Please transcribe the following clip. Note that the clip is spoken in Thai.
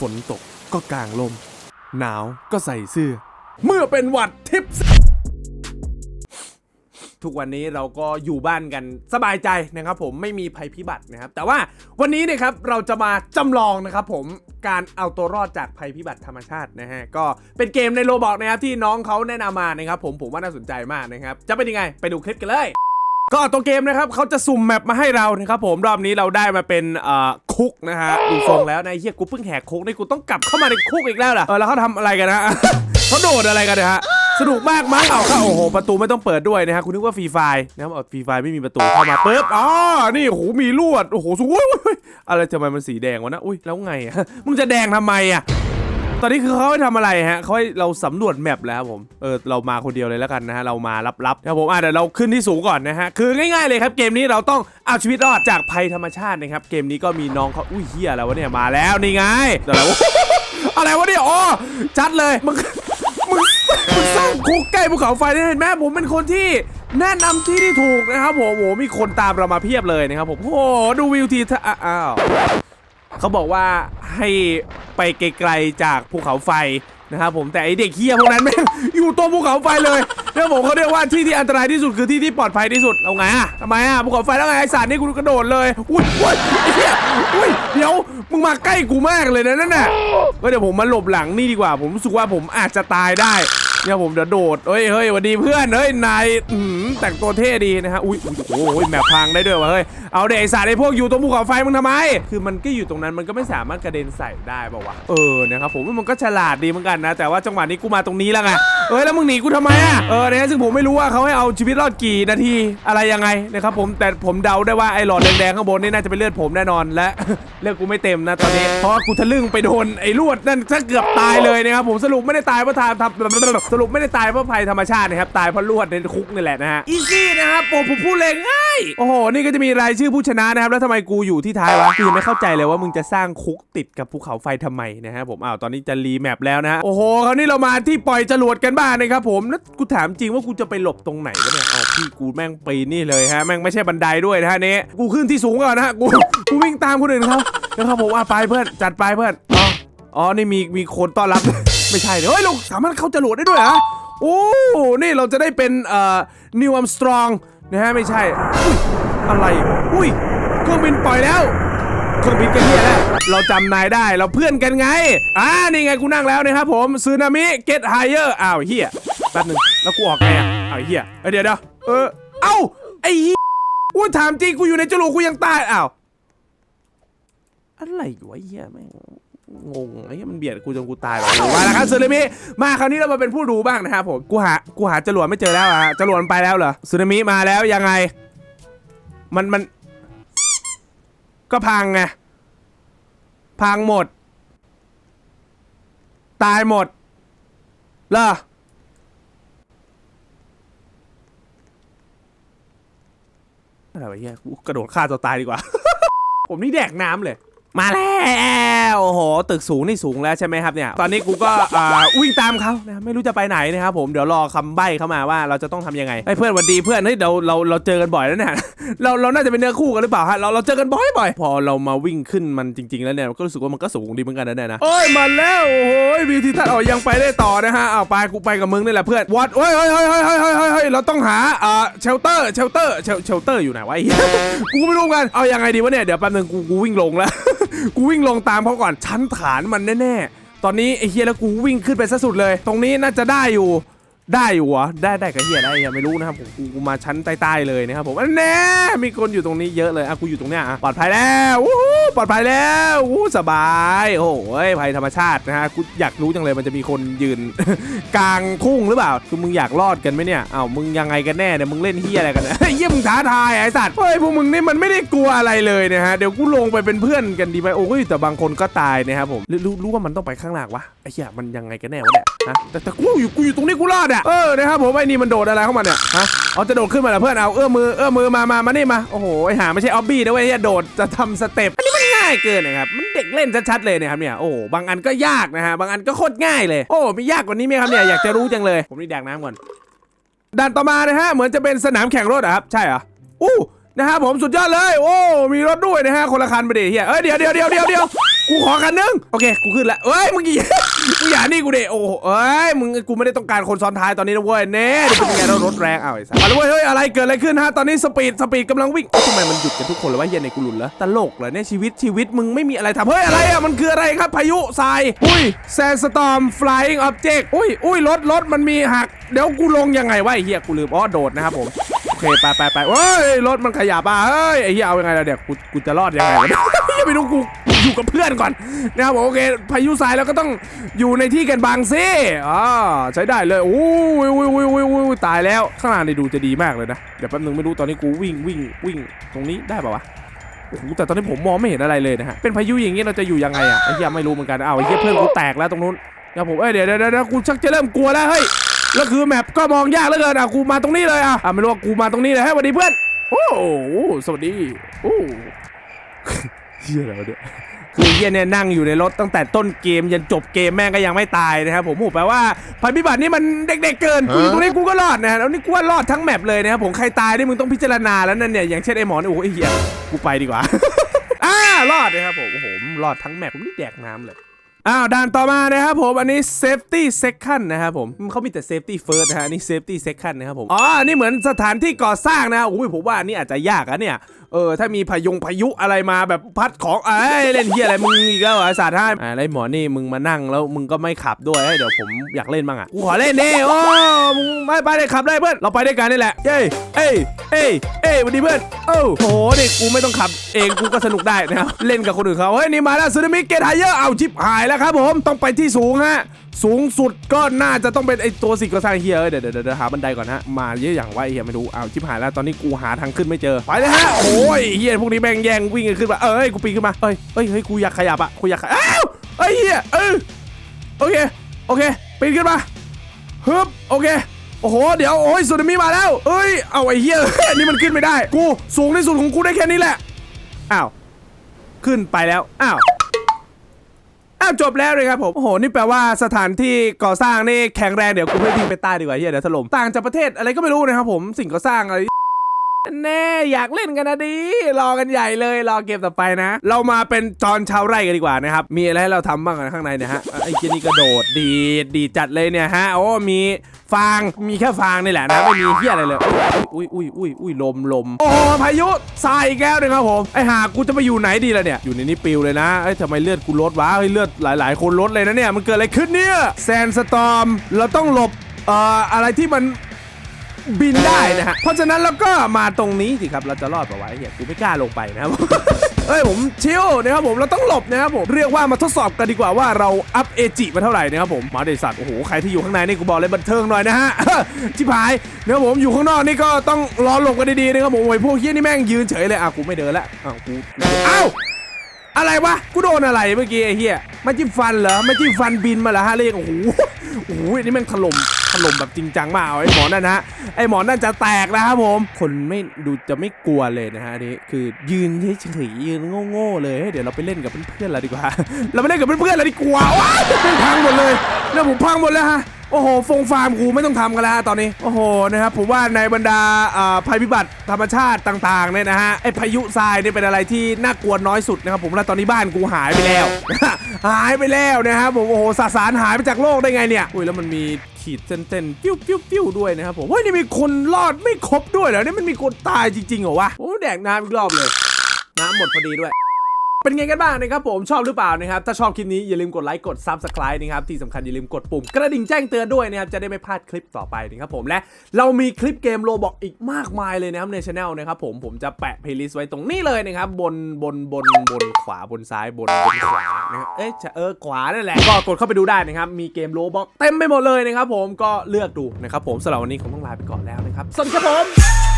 ฝนตกก็กางลม หนาวก็ใส่เสื้อ เมื่อเป็นหวัดทิพย์ทุกวันนี้เราก็อยู่บ้านกันสบายใจนะครับผมไม่มีภัยพิบัตินะครับ แต่ว่าวันนี้นะครับเราจะมาจำลองนะครับผมการเอาตัวรอดจากภัยพิบัติธรรมชาตินะฮะก็เป็นเกมในโรบอกนะครับที่น้องเขาแนะนำมานะครับผมผมว่าน่าสนใจมากนะครับ จะเป็นยังไงไปดูคลิปกันเลย ก็ตัวเกมนะครับเขาจะสุ่มแมปมาให้เรานะครับผมรอบนี้เราได้มาเป็นอ่อคุกนะฮะดูทรงแล้วนายเฮียกูเพิ่งแหกคุกนี่กูต้องกลับเข้ามาในคุกอีกแล้วเหรอเออแล้วเขาทำอะไรกันนะเขาโดดอะไรกันนะฮะสนุกมากมั้งเอาเข้าโอ้โหประตูไม่ต้องเปิดด้วยนะฮะคุณนึกว่าฟรีไฟล์นะครับเอาฟรีไฟล์ไม่มีประตูเข้ามาปุ๊บอ๋อนี่โอ้โหมีลวดโอ้โหสวยอะไรทำไมมันสีแดงวะนะอุ้ยแล้วไงอะมึงจะแดงทำไมอะ ตอนนี้คือเขาให้ทำอะไรฮะเขาให้เราสำรวจแมปแล้วครับผม เออเรามาคนเดียวเลยแล้วกันนะฮะ เรามารับๆนะครับผมอะเดี๋ยวเราขึ้นที่สูงก่อนนะฮะ คือง่ายๆเลยครับ เกมนี้เราต้องเอาชีวิตรอดจากภัยธรรมชาตินะครับ เกมนี้ก็มีน้องเขาอุ้ยเฮียอะไรวะเนี่ย มาแล้วนี่ไงเดี๋ยวอะไรวะอะไรวะเนี่ยอ๋อจัดเลยมึงมึงมึงสร้างคุกใกล้ภูเขาไฟได้เห็นไหมผมเป็นคนที่แนะนำที่ที่ถูกนะครับผมโอ้โหมีคนตามเรามาเพียบเลยนะครับผมโอ้โหดูวิวทีท่าอ้าวเขาบอกว่าให้ ไปไกลๆจากภูเขาไฟนะครับผมแต่ไอเด็กเฮียพวกนั้นแม่งอยู่ตรงภูเขาไฟเลยเนี่ยผมเขาเรียกว่าที่ที่อันตรายที่สุดคือที่ที่ปลอดภัยที่สุดเอาไงอะทำไมอะภูเขาไฟแล้วไงไอสารนี่กูกระโดดเลยอุ้ยอุ้ยไอ้เหี้ยอุ้ยเดี๋ยวมึงมาใกล้กูมากเลยนะนั่นน่ะก็เดี๋ยวผมมาหลบหลังนี่ดีกว่า ผมรู้สึกว่าผมอาจจะตายได้ เนี่ยผมเดี๋ยวโดดเฮ้ยเฮ้ยสวัสดีเพื่อนเฮ้ยนายแต่งตัวเท่ดีนะฮะอุ้ยโอ้โหแมพพังได้ด้วยวะเฮ้ยเอาเด็กสารไอ้พวกอยู่ตรงภูเขาไฟมึงทำไม คือมันก็อยู่ตรงนั้นมันก็ไม่สามารถกระเด็นใส่ได้ป่าวะเออนะครับผมว่ามันก็ฉลาดดีเหมือนกันนะ แต่ว่าจังหวะนี้กูมาตรงนี้แล้วไงเอ้ยแล้วมึงหนีกูทำไมอะเออเนี่ยซึ่งผมไม่รู้ว่าเขาให้เอาชีวิตรอดกี่นาทีอะไรยังไงนะครับผมแต่ผมเดาได้ว่าไอ้หลอดแดงๆข้างบนนี่น่าจะเป็นเลือดผมแน่นอนและเลือดกูไม่เต็มนะตอนนี้เพราะกูทะลึ่งไปโดนไอ้ลวดนั่นซะเกือบตายเลยนะครับผมสรุปไม่ได้ตายเพราะทางทำสรุปไม่ได้ตายเพราะภัยธรรมชาตินะครับ ตายเพราะลวดในคุกนี่แหละนะฮะ อีซี่นะครับโอ้ผมพูดเลยง่าย โอ้โห นี่ก็จะมีรายชื่อผู้ชนะนะครับ แล้วทำไมกูอยู่ที่ท้ายวะกูยังไม่เข้าใจเลยว่ามึงจะสร้างคุกติดกับภูเขาไฟทำไมนะฮะผมอ้าวตอนนี้จะรีแมปแล้วนะฮะ โอ้โห คราวนี้เรามาที่ปล่อยจรวดกันบ้างนะครับผมแล้วกูถามจริงว่ากูจะไปหลบตรงไหนวะเนี่ยอ้าวพี่กูแม่งปีนี่เลยฮะ แม่งไม่ใช่บันไดด้วยนะฮะนี่กูขึ้นที่สูงก่อนนะฮะ กูกูวิ่งตามคนอื่นเขานะครับผมอะไปเพื่อนจัดไปเพื่อนอ๋ออ๋อนี่มีมีคนต้อนรับ ไม่ใช่เดี๋ยวเฮ้ยเราสามารถเข้าจรวดได้ด้วยเหรอโอ้นี่เราจะได้เป็นเอ่อนิวอัมสตรองนะฮะไม่ใช่อุ้ยอะไรอุ้ยเครื่องบินปล่อยแล้วเครื่องบินกันเฮียแล้วเราจำนายได้เราเพื่อนกันไงอ่านี่ไงกูนั่งแล้วนะครับผมซูนามิเกตไฮเออร์อ้าวเฮียแป๊บหนึงแล้วกูออกไงอะอ้าวเฮียเดี๋ยวเดี๋ยวเออเอ้าไอ้เฮียกูถามจริงกูอยู่ในจรวดกูยังตายอ้าวอะไรวะไอ้เฮียแม่ง งงไอ้เหี้ยมันเบียดกูจนกูตายเลยมาแล้วครับซูนามิมาคราวนี้เรามาเป็นผู้ดูบ้างนะครับผมกูหากูหาจรวดไม่เจอแล้วอะจรวดมันไปแล้วเหรอซูนามิมาแล้วยังไง มันมัน ก็พังไงพังหมด ตายหมดเหรออะไรวะเฮียกูกระโดดฆ่าตัวตายดีกว่า ผมนี่แดกน้ำเลย มาแล้ว โอ้โห ตึกสูงนี่สูงแล้วใช่ไหมครับเนี่ย ตอนนี้กูก็อ่าวิ่งตามเขานะไม่รู้จะไปไหนนะครับผม เดี๋ยวรอคำใบ้เข้ามาว่าเราจะต้องทำยังไงไอ้เพื่อนวันดีเพื่อน เฮ้ยเดี๋ยวเราเราเจอกันบ่อยแล้วเนี่ย เราเราน่าจะเป็นเนื้อคู่กันหรือเปล่าฮะ เราเราเจอกันบ่อยบ่อย พอเรามาวิ่งขึ้นมันจริง ๆ แล้วเนี่ย ก็รู้สึกว่ามันก็สูงดีเหมือนกันนะเนี่ยนะโอ้ยมาแล้วโอ้โหวิวทิวทัศน์อ๋อยังไปได้ต่อนะฮะเอาไปกูไปกับมึงนี่แหละเพื่อนวัดโอ้ยเฮ้ยเฮ้ยเฮ้ยเฮ้ยเฮ้ยเฮ้ยเราต้องหาอ่าเชลเตอร์เชลเตอร์เชลเตอร์อยู่ไหนวะไอ้เหี้ยกูไม่รู้กันเอายังไงดีวะเนี่ยเดี๋ยวแป๊บนึงกูกูวิ่งลงแล้ว กูวิ่งลงตามเขาก่อนชั้นฐานมันแน่ๆ ตอนนี้ไอ้เฮียแล้วกูวิ่งขึ้นไปซะสุดเลย ตรงนี้น่าจะได้อยู่ ได้อยู่เหรอได้ได้กับเฮียได้ยังไม่รู้นะครับผมกูมาชั้นใต้ๆเลยนะครับผมอันแน่มีคนอยู่ตรงนี้เยอะเลยอะกูอยู่ตรงเนี้ยอะปลอดภัยแล้ววู้ปลอดภัยแล้ววู้สบายโอ้โหภัยธรรมชาตินะฮะกูอยากรู้จังเลยมันจะมีคนยืน กลางทุ่งหรือเปล่าคือมึงอยากรอดกันไหมเนี่ยอ้าวมึงยังไงกันแน่เนี่ยมึงเล่นเฮียอะไรกันเนี่ยมึงท้าทายไอ้สัตว์เฮ้ยพวกมึงนี่มันไม่ได้กลัวอะไรเลยนะฮะเดี๋ยวกูลงไปเป็นเพื่อนกันดีไหมโอ้ยแต่บางคนก็ตายนะครับผมรู้รู้ว่ามันต้องไปข้างหล่างวะไอ้เหี้ยมันยังไงกันแน่วะเนี่ยฮะแต่แต่กูอยู่กูอยู่ตรงนี้กูรอด่ะเออนะครับผมไอ้นี่มันโดดอะไรเข้ามาเนี่ยฮะเอาจะโดดขึ้นมาเหรอเพื่อนเอาเอื้อมมือเอื้อมมือมามามานี่มาโอ้โหไอ้หาไม่ใช่ออบบี้นะเว้ยเหี้ยโดดจะทำสเต็ปอันนี้มันง่ายเกินนะครับมันเด็กเล่นชัดๆเลยเนี่ยครับเนี่ยโอ้บางอันก็ยากนะฮะบางอันก็โคตรง่ายเลยโอ้มียากกว่านี้ไหมครับเนี่ยอยากจะรู้จังเลย ผมนี่แดกน้ำก่อนด่านต่อมานะฮะเหมือนจะเป็นสนามแข่งรถอะครับใช่เหรออู้ นะครับผมสุดยอดเลย โอ้ มีรถด้วยนะฮะ คนละคันไปดิเฮียเอ้ยเดี๋ยวเดี๋ยวเดี๋ยวเดี๋ยวเดี๋ยวกูขอคันนึง โอเค กูขึ้นแล้วเอ้ยมึงอย่ามึงอย่านี่กูเดโอ้โหเอ้ย มึงกูไม่ได้ต้องการคนซ้อนท้ายตอนนี้นะเว้ยเน่เดี๋ยวเป็นไงแล้วรถแรงเอาไอ้สัสเอาละเว้ยเฮ้ยอะไรเกิดอะไรขึ้นฮะ ตอนนี้สปีดสปีดกำลังวิ่งทำไมมันหยุดกันทุกคนเลยวะเฮียในกูหลุนแล้วตลกเหรอเนี่ยชีวิตชีวิตมึงไม่มีอะไรทำเฮ้ยอะไรอะมันคืออะไรครับพายุทรายอุ้ยแซนสตอร์ม flying object อุ้ยอุ้ยรถรถมันมีหักเดี๋ยวกูลงยังไงวะเฮียกูลืมอ๋อโดดนะครับผม เคไปไปไปเฮ้ยรถมันขยับอะเฮ้ยไอ้เหี้ยเอายังไงล่ะเดี๋ยวกูกูจะรอดยังไงวะเนี่ยเหี้ยไม่รู้กูอยู่กับเพื่อนก่อนนะครับผมโอเคพายุทรายแล้วก็ต้องอยู่ในที่กันบางซิอ่าใช้ได้เลยโอ้ยโอ้ยโอ้ยโอ้ยโอ้ยตายแล้วข้างล่างนี่ดูจะดีมากเลยนะเดี๋ยวแป๊บนึงไม่รู้ตอนนี้กูวิ่งวิ่งวิ่งตรงนี้ได้ป่าวะโอ้โหแต่ตอนนี้ผมมองไม่เห็นอะไรเลยนะฮะเป็นพายุอย่างเงี้ยเราจะอยู่ยังไงอะไอ้เหี้ยไม่รู้เหมือนกันอ้าวไอ้เหี้ยเพื่อนกูแตกแล้วตรงนู้นนะผมเอ้ยเดี๋ยวเดี๋ยวเดี๋ยวกูชักจะเริ่มกลัวแล้วเฮ้ย แล้วคือแมปก็มองยากเหลือเกินอะกูมาตรงนี้เลยอะอะไม่รู้ว่ากูมาตรงนี้เลยให้สวัสดีเพื่อน โอ้โหสวัสดีโอ้เฮียอะไรวะเนี่ยคือเฮียเนี่ยนั่งอยู่ในรถตั้งแต่ต้นเกมยันจบเกมแม่งก็ยังไม่ตายนะครับผมผมแปลว่าภัยพิบัตินี่มันเด็กๆเกินกูอยู่ตรงนี้กูก็รอดนะฮะแล้วนี่กูว่ารอดทั้งแมปเลยนะครับผมใครตายนี่มึงต้องพิจารณาแล้วนั่นเนี่ยอย่างเช่นไอ้หมอนโอ้โหไอ้เฮียกูไปดีกว่าอ่ารอดนะครับผมโอ้โหรอดทั้งแมปผมนี่แดกน้ำเลย อ้าวด่านต่อมานะครับผมอันนี้ safety second นะครับผมเขามีแต่ safety first นะฮะนี่ safety second นะครับผมอ๋อนี่เหมือนสถานที่ก่อสร้างนะอุ้ยผมว่าอันนี่อาจจะยากอะเนี่ย เออถ้ามีพายุงพายุอะไรมาแบบพัดของเอ้ยเล่นเฮียอะไรมึงอีกแล้วเหรอไอ้สัตว์ให้อ่าแล้วไอ้หมอนี่มึงมานั่งแล้วมึงก็ไม่ขับด้วยเฮ้ยเดี๋ยวผมอยากเล่นบ้างอะกูขอเล่นดิโอ้มึงไม่ไปเลยขับได้เพื่อนเราไปด้วยกันนี่แหละเย้เอ้ยเอ้ยเอ้ยสวัสดีเพื่อนโอ้โหนี่กูไม่ต้องขับเองกูก็สนุกได้นะครับเล่นกับคนอื่นเขาเฮ้ยนี่มาแล้วซูนามิเกตไฮเยอร์เอาชิปหายแล้วครับผมต้องไปที่สูงฮะ สูงสุดก็น่าจะต้องเป็นไอตัวสิ่ก่อสร้างเฮียเอ้ยเดี๋ยวเดี๋ยวเดี๋ยวหาบันไดก่อนฮะ มาเยอะอย่างว่าไอเฮียไม่รู้เอาชิบหายแล้วตอนนี้กูหาทางขึ้นไม่เจอ ไปเลยฮะ โอ้ยเฮียพวกนี้แม่งแย่งวิ่งกันขึ้นมาเอ้ยกูปีนขึ้นมาเอ้ยเอ้ยเฮ้ยกูอยากขยับอะกูอยากขยับอ้าวเอ้ยเฮียเออโอเคโอเคปีนขึ้นมาฮึบโอเคโอ้โห เดี๋ยว โอ้ยสึนามิมาแล้วเอ้ย เอาไอ้เฮียนนี้มันขึ้นไม่ได้ กู สูงที่สุดของกูได้แค่นี้แหละ อ้าว ขึ้นไปแล้ว อ้าว อ้าวจบแล้วเลยครับผมโอ้โหนี่แปลว่าสถานที่ก่อสร้างนี่แข็งแรงเดี๋ยวกูไม่ทิ้งไปใต้ดีกว่าเฮียเดี๋ยวถล่มต่างจากประเทศอะไรก็ไม่รู้นะครับผมสิ่งก่อสร้างอะไร แน่อยากเล่นกันนะดี รอกันใหญ่เลย รอเกมต่อไปนะ เรามาเป็นจอนชาวไร่กันดีกว่านะครับ มีอะไรให้เราทำบ้างข้างในเนี่ยฮะ ไอ้เจนี่กระโดดดีดดีจัดเลยเนี่ยฮะ โอ้ มีฟาง มีแค่ฟางนี่แหละนะ ไม่มีเฮี้ยอะไรเลย อุ้ยอุ้ยอุ้ยอุ้ยลมลมโอ้พายุทรายอีกแล้วนะครับผม ไอหากูจะไปอยู่ไหนดีล่ะเนี่ย อยู่ในนี้ปิวเลยนะเอ้ทำไมเลือดกูลดวะ เฮ้ยเลือดหลาย ๆ คนลดเลยนะเนี่ย มันเกิดอะไรขึ้นเนี่ย แซนสตอม เราต้องหลบเอ่ออะไรที่มัน บินได้นะฮะ เพราะฉะนั้นเราก็มาตรงนี้สิครับ เราจะรอดปะวะไอ้เหี้ยกูไม่กล้าลงไปนะครับ เอ้ยผมชิลนะครับผมเราต้องหลบนะครับผมเรียกว่ามาทดสอบกันดีกว่าว่าเราอัพเอจิมาเท่าไหร่นะครับผมมาเดสัตว์โอ้โหใครที่อยู่ข้างในนี่กูบอกเลยบันเทิงหน่อยนะฮะ ชิบหายนะครับผมอยู่ข้างนอกนี่ก็ต้องรอหลบกันดีๆนะครับผมโอ้ยพวกเฮี้ยนี่แม่งยืนเฉยเลยอะกูไม่เดินละอ้าวกูอ้าวอะไรวะกูโดนอะไรเมื่อกี้ไอ้เหี้ยไม่จิ้มฟันเหรอไม่จิ้มฟันบินมาเหรอฮะเรียกโอ้โหโอ้โหนี่แม่งถล่ม ล่มแบบจริงจังมากไอ้หมอนั่นนะฮะไอ้หมอนั่นจะแตกนะครับผม คนไม่ดูจะไม่กลัวเลยนะฮะนี่คือยืนเฉยๆยืนโง่ๆเลยเฮ้ยเดี๋ยวเราไปเล่นกับเพื่อนๆเราดีกว่า เราไปเล่นกับเพื่อนๆเราดีกว่าว้าพังหมดเลยเนี่ยผมพังหมดแล้วฮะ โอ้โห ฟงฟาร์มกูไม่ต้องทำกันแล้วฮะตอนนี้ โอ้โห นะครับ ผมว่าในบรรดาภัยพิบัติธรรมชาติต่างๆเนี่ยนะฮะ ไอพายุทรายเนี่ยเป็นอะไรที่น่ากลัวน้อยสุดนะครับผม แล้วตอนนี้บ้านกูหายไปแล้ว หายไปแล้วนะครับผม โอ้โห สสารหายไปจากโลกได้ไงเนี่ย อุ้ย แล้วมันมีขีดเส้นๆปิ้วปิ้วปิ้วด้วยนะครับผม เฮ้ย นี่มีคนรอดไม่ครบด้วยเหรอ นี่มันมีคนตายจริงๆเหรอวะ โอ้แดกน้ำอีกรอบเลย น้ำหมดพอดีด้วย เป็นไงกันบ้างนะครับผมชอบหรือเปล่านะครับ ถ้าชอบคลิปนี้อย่าลืมกดไลค์กด Subscribe นะครับที่สำคัญอย่าลืมกดปุ่มกระดิ่งแจ้งเตือนด้วยนะครับจะได้ไม่พลาดคลิปต่อไปนะครับผมและเรามีคลิปเกมโลบอกอีกมากมายเลยนะครับในช anel นะครับผมผมจะแปะเพลย์ลิสต์ไว้ตรงนี้เลยนะครับบนบนบนบนขวาบนซ้ายบนบนขวานะครับเอ๊ะจะเออขวานั่นแหละก็กดเข้าไปดูได้นะครับมีเกมโลบอกเต็มไปหมดเลยนะครับผมก็เลือกดูนะครับผมสำหรับวันนี้คงต้องลาไปก่อนแล้วนะครับสวัสดีครับผม